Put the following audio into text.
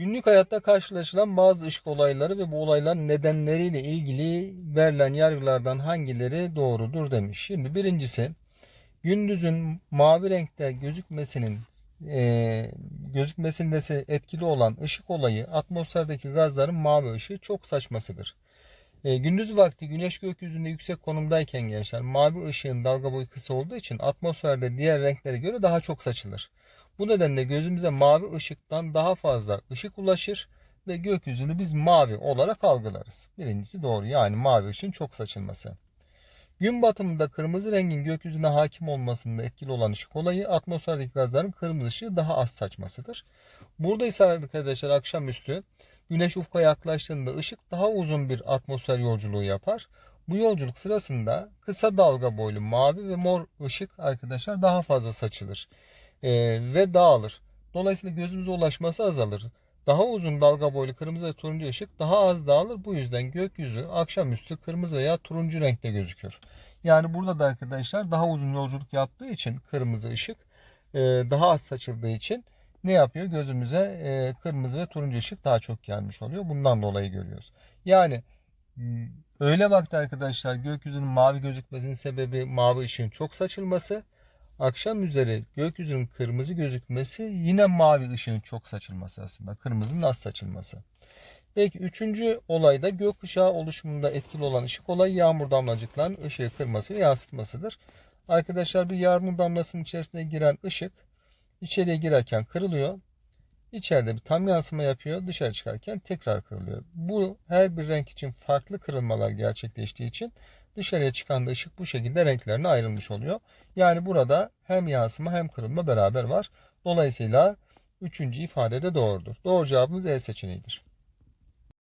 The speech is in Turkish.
Günlük hayatta karşılaşılan bazı ışık olayları ve bu olayların nedenleriyle ilgili verilen yargılardan hangileri doğrudur demiş. Şimdi birincisi gündüzün mavi renkte gözükmesinin e, gözükmesinde etkili olan ışık olayı atmosferdeki gazların mavi ışığı çok saçmasıdır. E, gündüz vakti güneş gökyüzünde yüksek konumdayken gençler mavi ışığın dalga boyu kısa olduğu için atmosferde diğer renklere göre daha çok saçılır. Bu nedenle gözümüze mavi ışıktan daha fazla ışık ulaşır ve gökyüzünü biz mavi olarak algılarız. Birincisi doğru yani mavi ışığın çok saçılması. Gün batımında kırmızı rengin gökyüzüne hakim olmasında etkili olan ışık olayı atmosferdeki gazların kırmızı ışığı daha az saçmasıdır. Burada ise arkadaşlar akşamüstü güneş ufka yaklaştığında ışık daha uzun bir atmosfer yolculuğu yapar. Bu yolculuk sırasında kısa dalga boylu mavi ve mor ışık arkadaşlar daha fazla saçılır e, ve dağılır. Dolayısıyla gözümüze ulaşması azalır. Daha uzun dalga boylu kırmızı ve turuncu ışık daha az dağılır. Bu yüzden gökyüzü akşamüstü kırmızı veya turuncu renkte gözükür. Yani burada da arkadaşlar daha uzun yolculuk yaptığı için kırmızı ışık e, daha az saçıldığı için ne yapıyor? Gözümüze e, kırmızı ve turuncu ışık daha çok gelmiş oluyor. Bundan dolayı görüyoruz. Yani m, öyle vakti arkadaşlar gökyüzünün mavi gözükmesinin sebebi mavi ışığın çok saçılması. Akşam üzeri gökyüzünün kırmızı gözükmesi yine mavi ışığın çok saçılması aslında. Kırmızının az saçılması. Peki üçüncü olayda gökkuşağı oluşumunda etkili olan ışık olayı yağmur damlacıklarının ışığı kırması ve yansıtmasıdır. Arkadaşlar bir yağmur damlasının içerisine giren ışık içeriye girerken kırılıyor. İçeride bir tam yansıma yapıyor. Dışarı çıkarken tekrar kırılıyor. Bu her bir renk için farklı kırılmalar gerçekleştiği için dışarıya çıkan da ışık bu şekilde renklerine ayrılmış oluyor. Yani burada hem yansıma hem kırılma beraber var. Dolayısıyla üçüncü ifade de doğrudur. Doğru cevabımız E seçeneğidir.